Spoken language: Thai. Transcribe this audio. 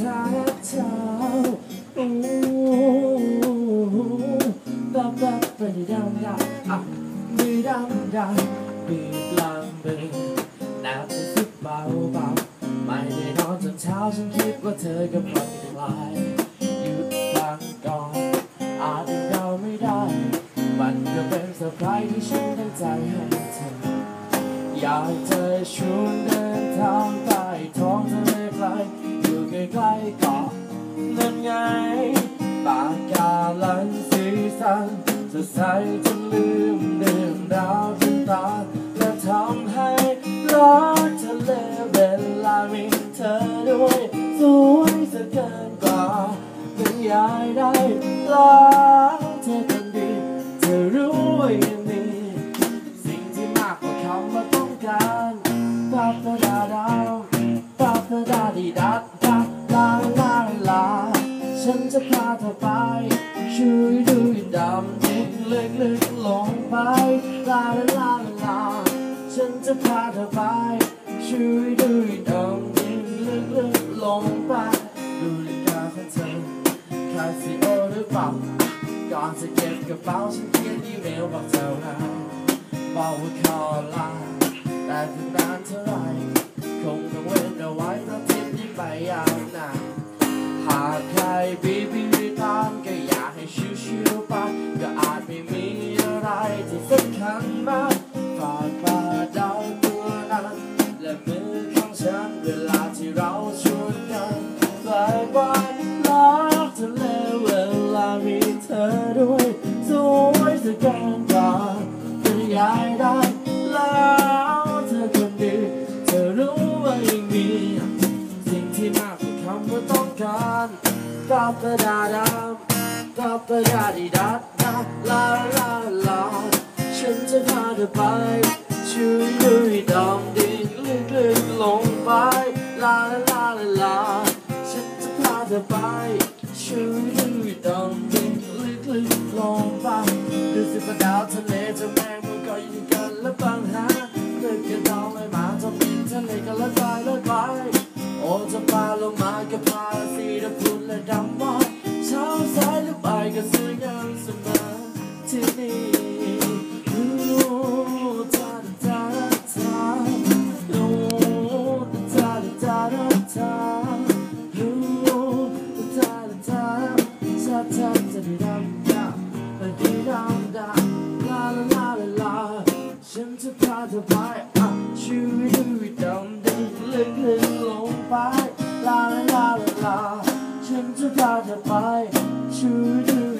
ทักเท้าโอ้บับบับไปดังดำอะไปดำดำบีบลางเบงน้ำจะซึบเบาเบาไม่ได้นอนจนเช้าฉันคิดว่าเธอก็ผ่อนคลายหยุดฟังก่อนอาจเราไม่ได้ มันก็เป็นเซอร์ไพรส์ที่ฉันตั้งใจให้เธออยากเธอชวนเดินทางใต้ท้องทะเล ใกล้เกาะนั่นไง ปากกาลันสีสันจะใสจนลืมเดิมราวเป็นตาและทำให้รักทะเลเวลามีเธอด้วยสวยสะเกินกว่าเป็นยายได้รักเธอคนดีเธอรู้ว่ายังมีสิ่งที่มากกว่าคำว่าต้องการปาปดาดาวปาปดาดีดาดา เธอไป ช่วยดูดำดิ่งลึกลึกลงไป ลาลาลาลา ฉันจะพาเธอไป ช่วยดูดำดิ่งลึกลึกลงไป ดูนาฬิกาของเธอคาซิโอหรือเปล่าก่อนจะเก็บกระเป๋าฉันเขียนอีเมลบอกเธอนะบอกว่าขอลาแต่ถึงนานเท่าไรคงต้องเว้นเอาไว้เพราะทริปนี้ไปยาวนานหากใครบีบี ชิวไปก็อาจไม่มีอะไรที่สำคัญมากฝากปาดาวตัวนั้น และมือของฉันเวลาที่เราชวนกันไปไปรักทะเลเวลามีเธอด้วยสวยสะเกันกว่าเป็นยายได้แล้วเธอคนดีเธอรู้ว่ายังมีสิ่งที่มากกว่าคำว่าต้องการกาปะดาดา กาปะดาดีดาดาลาลาลาฉันจะพาเธอไปช่วยดูให้ดำดิ่งลึกลึกลงไปลาลาลาลาฉันจะพาเธอไปช่วยดูให้ดำดิ่งลึกลึกลงไปดูสิว่าดาวทะเล ก็สวยงามเสมอที่นี่รู้ตาตาตารู้ตาตาตารู้ตาตาตาตาจะดีดำดำดีดำดำลาลาลาลาฉันจะพาเธอไปอะช่วยดูดำดิ่งลึกลึกลงไปลาลาลาลา ฉันจะพาเธอไปช่วยดูดำดิ่งลึกลึก